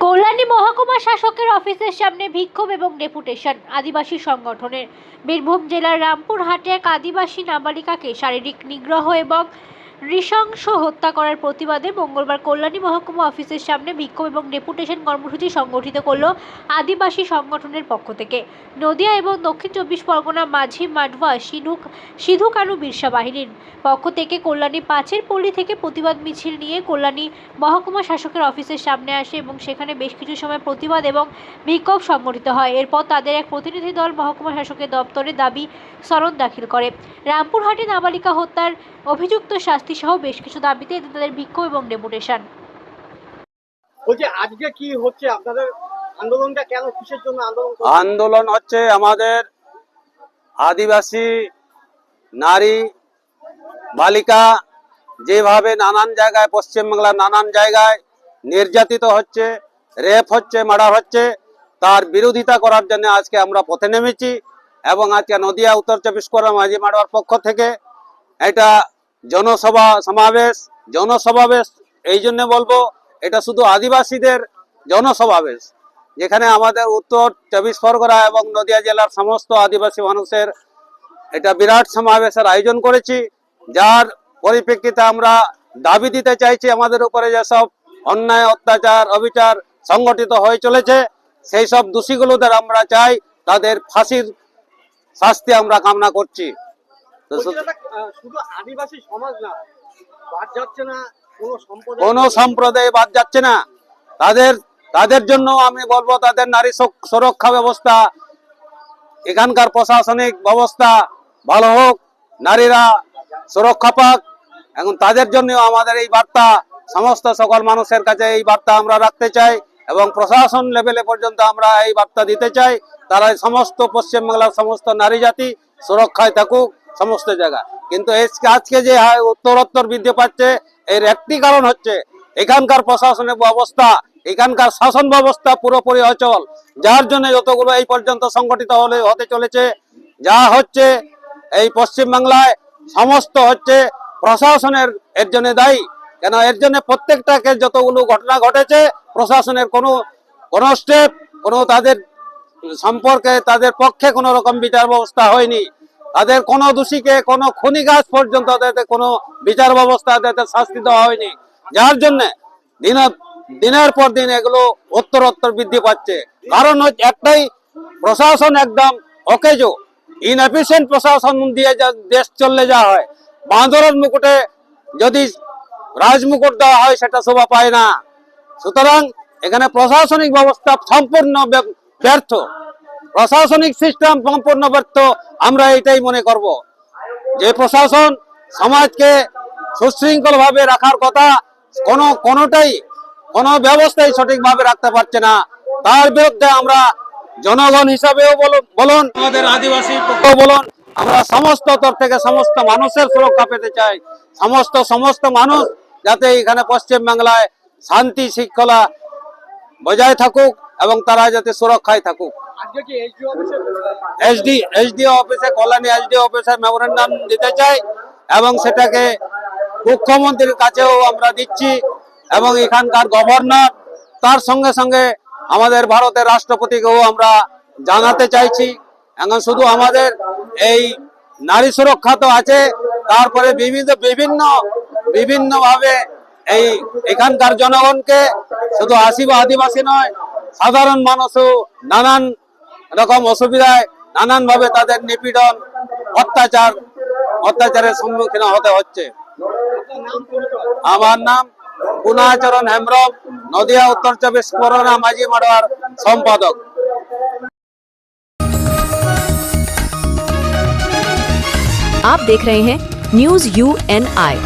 কল্যাণী মহকুমা শাসকের অফিসের সামনে বিক্ষোভ এবং ডেপুটেশন। আদিবাসী সংগঠনের বীরভূম জেলার রামপুরহাটে এক আদিবাসী নাবালিকাকে শারীরিক নিগ্রহ এবং নৃশংস হত্যা করার প্রতিবাদে মঙ্গলবার কল্যাণী মহকুমা অফিসের সামনে বিক্ষোভ এবং ডেপুটেশন কর্মসূচি সংগঠিত করল আদিবাসী সংগঠনের পক্ষ থেকে। নদিয়া এবং দক্ষিণ চব্বিশ পরগনা মাঝি মাডওয়া সিধুক সিধু কানু বিরসা বাহিনীর পক্ষ থেকে কল্যাণী পাঁচের পল্লী থেকে প্রতিবাদ মিছিল নিয়ে কল্যাণী মহকুমা শাসকের অফিসের সামনে আসে এবং সেখানে বেশ কিছু সময় প্রতিবাদ এবং বিক্ষোভ সংগঠিত হয়। এরপর তাদের এক প্রতিনিধি দল মহকুমা শাসকের দপ্তরে দাবি স্মরণ দাখিল করে। রামপুরহাটে নাবালিকা হত্যার অভিযুক্ত শাস্তি সহ বেশ কিছু দাবিতে এদিন তাদের বিক্ষোভ এবং ডেপুটেশন। বলছি আজকে কি হচ্ছে? আপনাদের আন্দোলনটা কেন কিসের জন্য আন্দোলন আন্দোলন হচ্ছে আমাদের আদিবাসী নারী বালিকা যেভাবে নানান জায়গায় পশ্চিমবাংলার নানান জায়গায় নির্যাতিত হচ্ছে রেপ হচ্ছে মার্ডার হচ্ছে তার বিরোধিতা করার জন্য আজকে আমরা পথে নেমেছি এবং আজকে নদিয়া উত্তর চব্বিশ পরগনা মাঝি মাডোয়ার পক্ষ থেকে এটা জনসভা সমাবেশ, জনসমাবেশ, এই জন্য বলব, এটা শুধু আদিবাসীদের জনসমাবেশ, যেখানে আমাদের উত্তর চব্বিশ পরগনা এবং নদিয়া জেলার সমস্ত আদিবাসী মানুষের এটা বিরাট সমাবেশের আয়োজন করেছি, যার পরিপ্রেক্ষিতে আমরা দাবি দিতে চাইছি আমাদের উপরে যেসব অন্যায়, অত্যাচার, অবিচার সংগঠিত হয়ে চলেছে, সেই সব দোষীগুলোদের আমরা চাই, তাদের ফাঁসির শাস্তি আমরা কামনা করছি। শুধু আদিবাসী সমাজ না বাদ যাচ্ছে না কোনো সম্প্রদায়? বাদ যাচ্ছে না। তাদের তাদের জন্য আমি বলব তাদের নারী সুরক্ষা ব্যবস্থা এখানকার প্রশাসনিক ব্যবস্থা ভালো হোক নারীরা সুরক্ষা পাক। এখন তাদের জন্য আমাদের এই বার্তা সমস্ত সকল মানুষের কাছে এই বার্তা আমরা রাখতে চাই এবং প্রশাসন লেভেলে পর্যন্ত আমরা এই বার্তা দিতে চাই। তারা সমস্ত পশ্চিমবাংলার সমস্ত নারী জাতি সুরক্ষায় থাকুক। সমস্ত জায়গা। কিন্তু আজকে যে উত্তরোত্তর বৃদ্ধি পাচ্ছে, এর একটি কারণ হচ্ছে এখানকার প্রশাসনের ব্যবস্থা, এখানকার শাসন ব্যবস্থা পুরোপুরি অচল। যার জন্য যতগুলো এই পর্যন্ত সংগঠিত হলে হতে চলেছে, যা হচ্ছে এই পশ্চিমবাংলায়, সমস্ত হচ্ছে প্রশাসনের এর জন্য দায়ী। কেন এর জন্য প্রত্যেকটাকে যতগুলো ঘটনা ঘটেছে, প্রশাসনের কোনো কোনো স্টেপ কোনো তাদের সম্পর্কে তাদের পক্ষে কোনো রকম বিচার ব্যবস্থা হয়নি। তাদের কোনো দোষীকে, কোনো খনি গাছ পর্যন্ত তাদের কোনো বিচার ব্যবস্থা তাদের শাস্তি দেওয়া হয়নি। যার জন্য দিন, দিনের পর দিন এগুলো উত্তর উত্তরোত্তর বৃদ্ধি পাচ্ছে। কারণ হচ্ছে একটাই, প্রশাসন একদম অকেজো। ইনএফিসিয়েন্ট প্রশাসন দিয়ে যা, দেশ চললে যা হয়। বাঁদরের মুকুটে যদি রাজমুকুট দেওয়া হয়, সেটা শোভা পায় না। সুতরাং এখানে প্রশাসনিক ব্যবস্থা সম্পূর্ণ ব্য- ব্যর্থ। প্রশাসনিক সিস্টেম সম্পূর্ণ ব্যর্থ, আমরা এটাই মনে করব। যে প্রশাসন সমাজকে সুশৃঙ্খল ভাবে রাখার কথা কোনো, কোনোটাই, কোনো ব্যবস্থাই সঠিকভাবে রাখতে পারছে না। তার বিরুদ্ধে আমরা জনগণ হিসাবেও বলুন বলুন, আমাদের আদিবাসী পক্ষ বলুন, আমরা সমস্ত তরফ থেকে সমস্ত মানুষের সুরক্ষা পেতে চাই। সমস্ত সমস্ত মানুষ যাতে এখানে পশ্চিম বাংলায় শান্তি, শৃঙ্খলা বজায় থাকুক এবং তারা যাতে সুরক্ষায় থাকুক। এসডি এসডিও অফিসে কল্যাণী এসডিও অফিসে মেমোরেন্ডাম দিতে চাই এবং সেটাকে মুখ্যমন্ত্রীর কাছেও আমরা দিচ্ছি এবং এখানকার গভর্নর তার সঙ্গে সঙ্গে আমাদের ভারতের রাষ্ট্রপতিকেও আমরা জানাতে চাইছি। এখন শুধু আমাদের এই নারী সুরক্ষা তো আছে, তারপরে বিভিন্ন বিভিন্ন, বিভিন্নভাবে এই এখানকার জনগণকে শুধু আসি বা আদিবাসী নয়, সাধারণ মানুষও নানান রকম অসুবিধায় নানান ভাবে তাদের নিপীড়ন অত্যাচার অত্যাচারের সম্মুখীন হতে হচ্ছে আপনার নাম পরিচয় আমার নাম পুনাচরণ হেমব্রম নদিয়া উত্তর চব্বিশ পরগনা মাঝি মাড়োয়ার সম্পাদক आप देख रहे हैं न्यूज यू एन आई